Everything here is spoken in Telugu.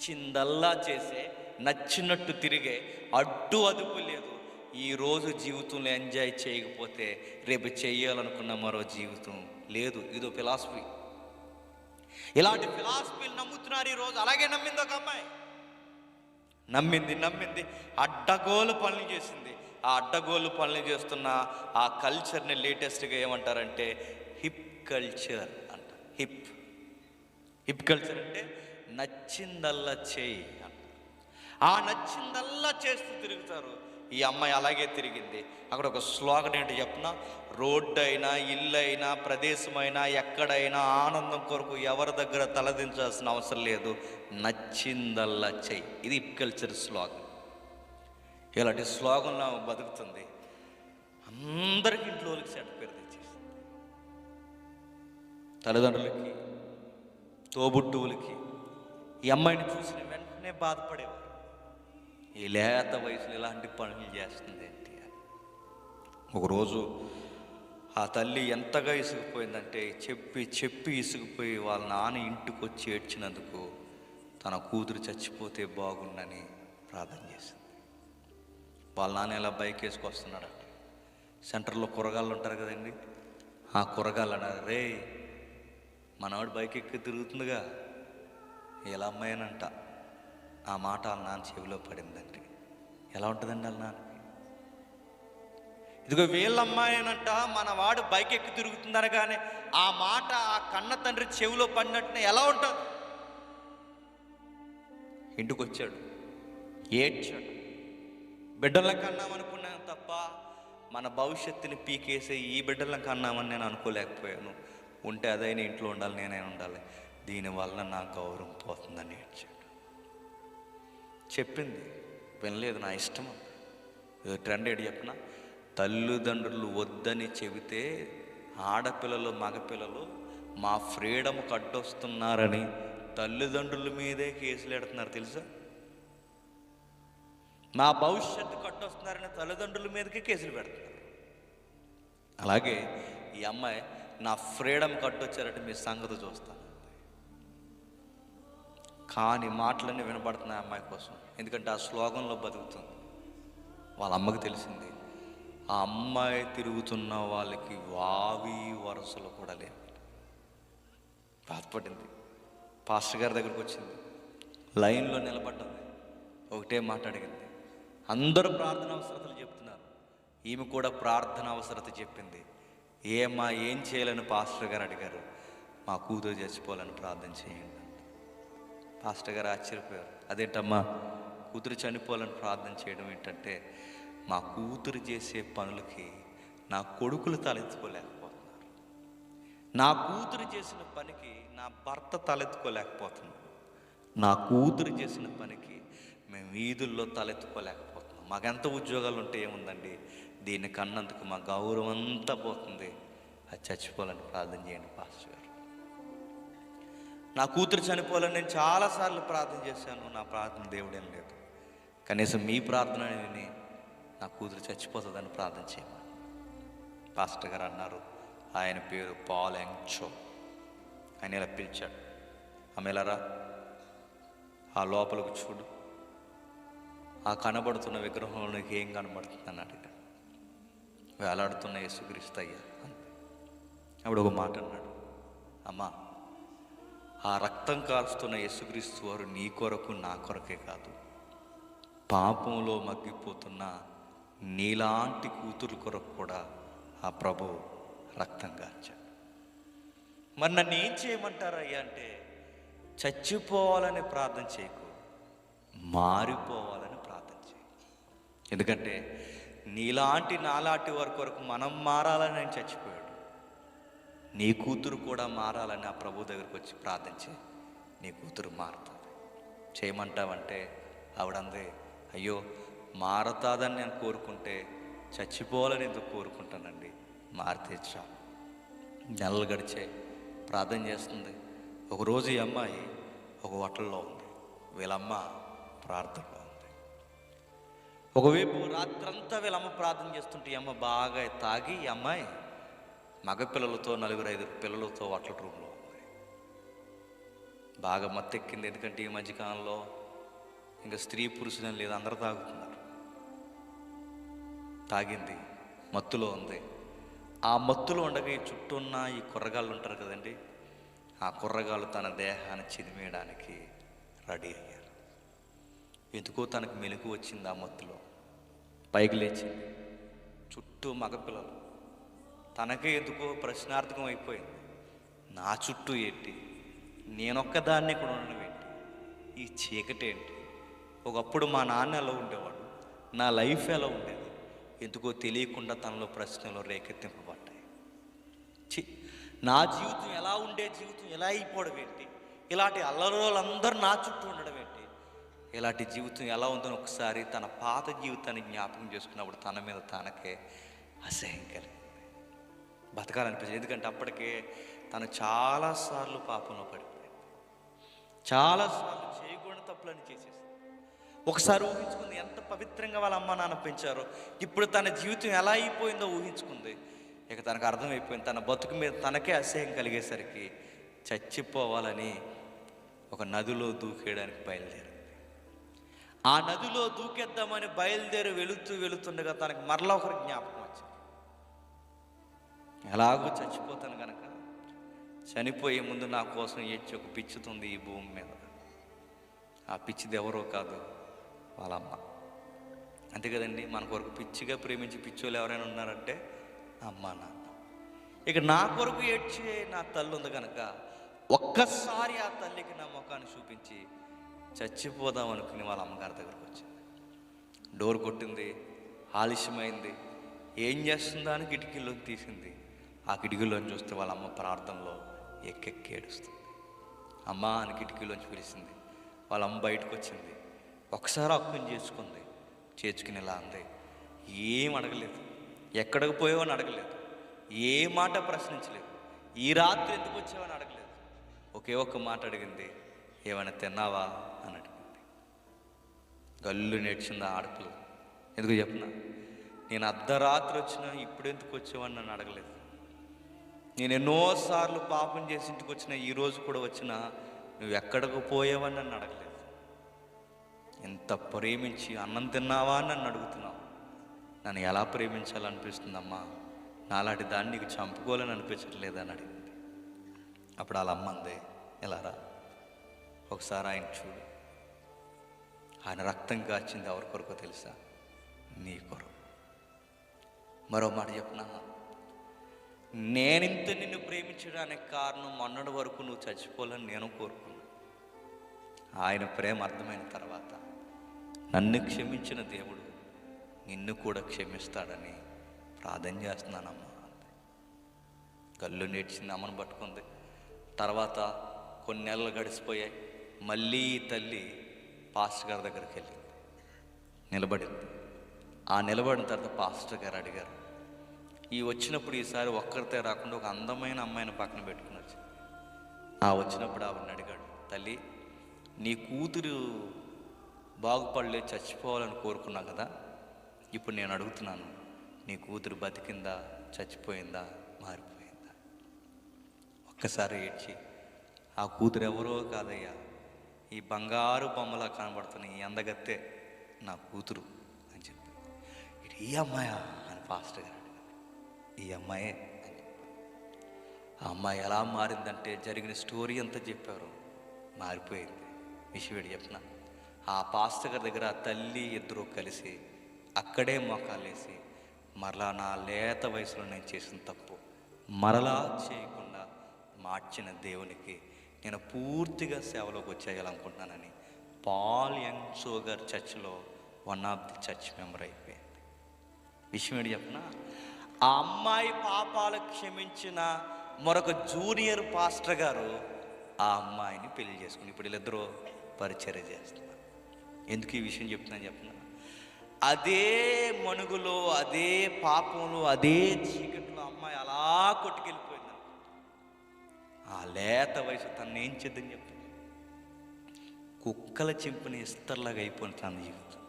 నచ్చిందల్లా చేసే నచ్చినట్టు తిరిగే అడ్డు అదుపు లేదు. ఈరోజు జీవితంలో ఎంజాయ్ చేయకపోతే రేపు చేయాలనుకున్న మరో జీవితం లేదు. ఇదో ఫిలాసఫీ. ఇలాంటి ఫిలాసఫీలు నమ్ముతున్నారు ఈరోజు అలాగే నమ్మింది ఒక అమ్మాయి. నమ్మింది నమ్మింది. అడ్డగోలు పనులు చేసింది. ఆ అడ్డగోలు పనులు చేస్తున్న ఆ కల్చర్ని లేటెస్ట్గా ఏమంటారంటే హిప్ కల్చర్ అంట. హిప్. హిప్ కల్చర్ అంటే నచ్చిందల్లా చేయి ఆ నచ్చిందల్లా చేస్తూ తిరుగుతారు. ఈ అమ్మాయి అలాగే తిరిగింది. అక్కడ ఒక శ్లోకం ఏంటి చెప్పిన రోడ్డు అయినా ఇల్లు అయినా ప్రదేశమైనా ఎక్కడైనా ఆనందం కొరకు ఎవరి దగ్గర తలదించాల్సిన అవసరం లేదు. నచ్చిందల్లా చెయ్యి ఇది కల్చర్ శ్లోకం. ఇలాంటి శ్లోకంలో బతుకుతుంది. అందరికి ఇంట్లోకి చెడ్డ పేరు తెచ్చేసింది తల్లిదండ్రులకి తోబుట్టువులకి ఈ అమ్మాయిని చూసిన వెంటనే బాధపడేవారు. ఈ లేత వయసులో ఇలాంటి పనులు చేస్తుంది ఏంటి అని. ఒకరోజు ఆ తల్లి ఎంతగా ఇసుకుపోయిందంటే చెప్పి చెప్పి ఇసుకుపోయి వాళ్ళ నాన్న ఇంటికి వచ్చి ఏడ్చినందుకు తన కూతురు చచ్చిపోతే బాగుండని ప్రార్థన చేసింది. వాళ్ళ నాన్న ఇలా బైక్ వేసుకొస్తున్నాడట సెంటర్లో కూరగాయలు ఉంటారు కదండి ఆ కూరగాయలు అన్నారు రే మనవాడు బైక్ ఎక్కి తిరుగుతుందిగా ఎలా అమ్మాయినంట. ఆ మాట వాళ్ళ నాన్న చెవిలో పడిందండి ఎలా ఉంటుందండి వాళ్ళ నాన్న? ఇదిగో వీళ్ళ అమ్మాయినంట మన వాడు బైక్ ఎక్కి తిరుగుతుందనగానే ఆ మాట ఆ కన్న తండ్రి చెవిలో పడినట్టునే ఎలా ఉంటుంది ఇంటికి వచ్చాడు ఏడ్చాడు. బిడ్డలను కన్నామనుకున్నాను తప్ప మన భవిష్యత్తుని పీకేసే ఈ బిడ్డలను కన్నామని నేను అనుకోలేకపోయాను. ఉంటే అదైనా ఇంట్లో ఉండాలి నేనే ఉండాలి. దీనివల్ల నా గౌరవం పోతుందని ఏడ్చాడు. చెప్పింది వినలేదు నా ఇష్టం ఇది ట్రెండ్ చెప్పిన? తల్లిదండ్రులు వద్దని చెబితే ఆడపిల్లలు మగపిల్లలు మా ఫ్రీడమ్కి అడ్డొస్తున్నారని తల్లిదండ్రుల మీదే కేసులు పెడుతున్నారు తెలుసా? నా భవిష్యత్తు కట్టొస్తున్నారని తల్లిదండ్రుల మీదకే కేసులు పెడుతున్నారు. అలాగే ఈ అమ్మాయి నా ఫ్రీడమ్ కట్టొచ్చారంటే మీ సంగతి చూస్తాను. కానీ మాటలన్నీ వినపడుతున్నాయి అమ్మాయి కోసం. ఎందుకంటే ఆ శ్లోకంలో బతుకుతుంది. వాళ్ళ అమ్మకి తెలిసింది. ఆ అమ్మాయి తిరుగుతున్న వాళ్ళకి వావి వరసలు కూడా లేవు. బాధపడింది పాస్టర్ గారి దగ్గరికి వచ్చింది. లైన్లో నిలబడ్డది. ఒకటే మాట అడిగింది. అందరూ ప్రార్థన అవసరతలు చెప్తున్నారు. ఈమె కూడా ప్రార్థన అవసరత చెప్పింది. ఏమా ఏం చేయాలని పాస్టర్ గారు అడిగారు. మా కూతురు చచ్చిపోవాలని ప్రార్థన చేయండి. పాస్టర్ గారు ఆశ్చర్యపోయారు. అదేంటమ్మా? కూతురు చనిపోవాలని ప్రార్థన చేయడం ఏంటంటే మా కూతురు చేసే పనులకి నా కొడుకులు తలెత్తుకోలేకపోతున్నారు. నా కూతురు చేసిన పనికి నా భర్త తలెత్తుకోలేకపోతున్నాం నా కూతురు చేసిన పనికి మేము వీధుల్లో తలెత్తుకోలేకపోతున్నాం. మాకెంత ఉద్యోగాలు ఉంటే ఏముందండి? దీన్ని కన్నందుకు మా గౌరవం అంతా పోతుంది. అది చచ్చిపోవాలని ప్రార్థన చేయండి పాస్టర్ గారు. నా కూతురు చనిపోవాలని నేను చాలాసార్లు ప్రార్థన చేశాను. నా ప్రార్థన దేవుడేం లేదు. కనీసం మీ ప్రార్థన విని నా కూతురు చచ్చిపోతుందని ప్రార్థన చేయమని. పాస్టర్ గారు అన్నారు ఆయన పేరు పాల్ ఎంగ్చో. ఆయన ఇలా పిలిచాడు ఆమెలరా ఆ లోపలకు చూడు. ఆ కనబడుతున్న విగ్రహంలో నీకు ఏం అని అడిగాడు. వేలాడుతున్న యేసుక్రీస్తు అయ్యా అప్పుడు ఒక మాట అన్నాడు అమ్మా ఆ రక్తం కారుస్తున్న యేసుక్రీస్తు వారు నీ కొరకు నా కొరకే కాదు. పాపంలో మగ్గిపోతున్న నీలాంటి కూతురు కొరకు కూడా ఆ ప్రభు రక్తం కాల్చాడు. మరి నన్ను ఏం చేయమంటారయ్యా అంటే చచ్చిపోవాలని ప్రార్థన చేయకు మారిపోవాలని ప్రార్థన చేయకు ఎందుకంటే నీలాంటి నాలాంటి వారి కొరకు మనం మారాలని నేను చచ్చిపోయాడు నీ కూతురు కూడా మారాలని ఆ ప్రభు దగ్గరికి వచ్చి ప్రార్థించి నీ కూతురు మారుతుంది. చేయమంటావంటే ఆవిడంది అయ్యో మారతాదని నేను కోరుకుంటే చచ్చిపోవాలని ఎందుకు కోరుకుంటానండి? మారితే చాలు. నెలలు గడిచే ప్రార్థన చేస్తుంది. ఒకరోజు ఈ అమ్మాయి ఒక హోటల్లో ఉంది. వీళ్ళమ్మ ప్రార్థనలో ఉంది. ఒకవైపు రాత్రంతా వీళ్ళమ్మ ప్రార్థన చేస్తుంటే ఈ అమ్మ బాగా తాగి ఈ అమ్మాయి మగ పిల్లలతో నలుగురు ఐదుగురు పిల్లలతో వాట్ల రూమ్లో ఉంది బాగా మత్తెక్కింది. ఎందుకంటే ఈ మధ్యకాలంలో ఇంకా స్త్రీ పురుషులని లేదు అందరూ తాగుతున్నారు. తాగింది మత్తులో ఉంది. ఆ మత్తులో ఉండగా ఈ చుట్టూ ఉన్న ఈ కుర్రగాళ్ళు ఉంటారు కదండి ఆ కుర్రగాళ్ళు తన దేహాన్ని చిదిమేయడానికి రెడీ అయ్యారు. ఎందుకో తనకు మెలకు వచ్చింది ఆ మత్తులో. పైకి లేచింది. చుట్టూ మగపిల్లలు. తనకే ఎందుకో ప్రశ్నార్థకం అయిపోయింది. నా చుట్టూ ఏంటి? నేనొక్కదాన్నే కూడా ఉండడం ఏంటి? ఈ చీకటి ఏంటి? ఒకప్పుడు మా నాన్న ఎలా ఉండేవాడు? నా లైఫ్ ఎలా ఉండేది? ఎందుకో తెలియకుండా తనలో ప్రశ్నలు రేకెత్తింపబడ్డాయి. చి నా జీవితం ఎలా ఉండే జీవితం ఎలా అయిపోవడం ఏంటి? ఇలాంటి అల్లరోళ్ళందరూ నా చుట్టూ ఉండడం ఏంటి? ఇలాంటి జీవితం ఎలా ఉందని ఒకసారి తన పాత జీవితాన్ని జ్ఞాపకం చేసుకున్నప్పుడు తన మీద తనకే అసహ్యం కలిగింది. బతకాలనిపించింది. ఎందుకంటే అప్పటికే తను చాలాసార్లు పాపంలో పడిపోయింది. చాలాసార్లు చేయకూడని తప్పులని చేసేసింది. ఒకసారి ఊహించుకుంది ఎంత పవిత్రంగా వాళ్ళ అమ్మ నాన్న పెంచారో. ఇప్పుడు తన జీవితం ఎలా అయిపోయిందో ఊహించుకుంది. ఇక తనకు అర్థమైపోయింది. తన బతుకు మీద తనకే అసహ్యం కలిగేసరికి చచ్చిపోవాలని ఒక నదిలో దూకేయడానికి బయలుదేరింది. ఆ నదిలో దూకేద్దామని బయలుదేరి వెళుతూ వెళుతుండగా తనకు మరలా ఒకరి జ్ఞాపకం ఎలాగో చచ్చిపోతాను కనుక చనిపోయే ముందు నా కోసం ఏడ్చి ఒక పిచ్చుతుంది ఈ భూమి మీద. ఆ పిచ్చిది ఎవరో కాదు వాళ్ళ అమ్మ. అంతే కదండి మన కొరకు పిచ్చిగా ప్రేమించి పిచ్చోళ్ళు ఎవరైనా ఉన్నారంటే అమ్మ నాన్న. ఇక నా కొరకు ఏడ్చే నా తల్లి ఉంది కనుక ఒక్కసారి ఆ తల్లికి నా ముఖాన్ని చూపించి చచ్చిపోదాం అనుకుని వాళ్ళ అమ్మగారి దగ్గరకు వచ్చింది. డోర్ కొట్టింది ఆలస్యమైంది. ఏం చేస్తుందా అని కిటికీలోకి తీసింది. ఆ కిటికీలోని చూస్తే వాళ్ళ అమ్మ ప్రార్థనలో ఎక్కెక్కి ఏడుస్తుంది. అమ్మ అని కిటికీలోంచి పిలిచింది. వాళ్ళ అమ్మ బయటకు వచ్చింది. ఒకసారి అక్కుని చేసుకుంది. చేర్చుకుని ఇలా అంది. ఏం అడగలేదు. ఎక్కడికి పోయావని అడగలేదు. ఏ మాట ప్రశ్నించలేదు. ఈ రాత్రి ఎందుకు వచ్చావని అడగలేదు. ఒకే ఒక్క మాట అడిగింది. ఏమైనా తిన్నావా అని అడిగింది. గల్లు నేర్చింది ఆ ఆడపిల్ల. ఎందుకు చెప్పిన? నేను అర్ధరాత్రి వచ్చినా ఇప్పుడు ఎందుకు వచ్చావని నన్ను అడగలేదు. నేను ఎన్నోసార్లు పాపం చేసి ఇంటికి వచ్చిన ఈరోజు కూడా వచ్చినా నువ్వు ఎక్కడికి పోయావని నన్ను అడగలేదు. ఎంత ప్రేమించి అన్నం తిన్నావా అని నన్ను అడుగుతున్నావు. నన్ను ఎలా ప్రేమించాలనిపిస్తుందమ్మా నాలాంటి దాన్ని నీకు చంపుకోవాలని అనిపించట్లేదని అడిగింది. అప్పుడు వాళ్ళ అమ్మంది ఎలా రా? ఒకసారి ఆయన చూడు. ఆయన రక్తం కాచింది ఎవరి కొరకు తెలుసా? నీ కొరకు. మరో మాట చెప్పిన? నేనింత నిన్ను ప్రేమించడానికి కారణం మొన్నటి వరకు నువ్వు చచ్చిపోవాలని నేను కోరుకున్నా. ఆయన ప్రేమ అర్థమైన తర్వాత నన్ను క్షమించిన దేవుడు నిన్ను కూడా క్షమిస్తాడని ప్రార్థన చేస్తున్నానమ్మా కళ్ళు నేర్చింది అమ్మను పట్టుకుంది. తర్వాత కొన్ని నెలలు గడిచిపోయాయి. మళ్ళీ తల్లి పాస్టర్ గారి దగ్గరికి వెళ్ళింది. నిలబడింది. ఆ నిలబడిన తర్వాత పాస్టర్ గారు అడిగారు ఈ వచ్చినప్పుడు ఈసారి ఒక్కరితే రాకుండా ఒక అందమైన అమ్మాయిని పక్కన పెట్టుకుని వచ్చింది ఆ వచ్చినప్పుడు ఆవిడని అడిగాడు తల్లి నీ కూతురు బాగుపడలే చచ్చిపోవాలని కోరుకున్నా కదా ఇప్పుడు నేను అడుగుతున్నాను నీ కూతురు బతికిందా చచ్చిపోయిందా మారిపోయిందా? ఒక్కసారి ఏడ్చి ఆ కూతురు ఎవరో కాదయ్యా ఈ బంగారు బొమ్మలా కనబడుతున్న ఈ అందగత్తే నా కూతురు అని చెప్పి ఇది ఈ అమ్మాయా? అని ఫాస్ట్గా ఈ అమ్మాయే అని. ఆ అమ్మాయి ఎలా మారిందంటే జరిగిన స్టోరీ అంతా చెప్పారు. మారిపోయింది. విషయం చెప్పిన. ఆ పాస్త గారి దగ్గర తల్లి ఇద్దరు కలిసి అక్కడే మోకాలేసి మరలా నా లేత వయసులో నేను చేసిన తప్పు మరలా చేయకుండా మార్చిన దేవునికి నేను పూర్తిగా సేవలోకి వచ్చేయాలనుకుంటున్నానని పాల్ యంగ్ సోగర్ చర్చ్లో one of the church member అయిపోయింది. విషయం ఏంటి చెప్పిన ఆ అమ్మాయి పాపాలు క్షమించిన మరొక జూనియర్ పాస్టర్ గారు ఆ అమ్మాయిని పెళ్ళి చేసుకుని ఇప్పుడు వీళ్ళిద్దరూ పరిచర్య చేస్తున్నారు. ఎందుకు ఈ విషయం చెప్తున్నాను చెప్తున్నా అదే మణుగులో అదే పాపంలో అదే చీకట్లో అమ్మాయి అలా కొట్టుకెళ్ళిపోయింది. ఆ లేత వయసు తన్నేం ఏం చేద్దని చెప్తుంది కుక్కల చింపిన ఇస్తర్లాగా అయిపోయింది తన జీవితం.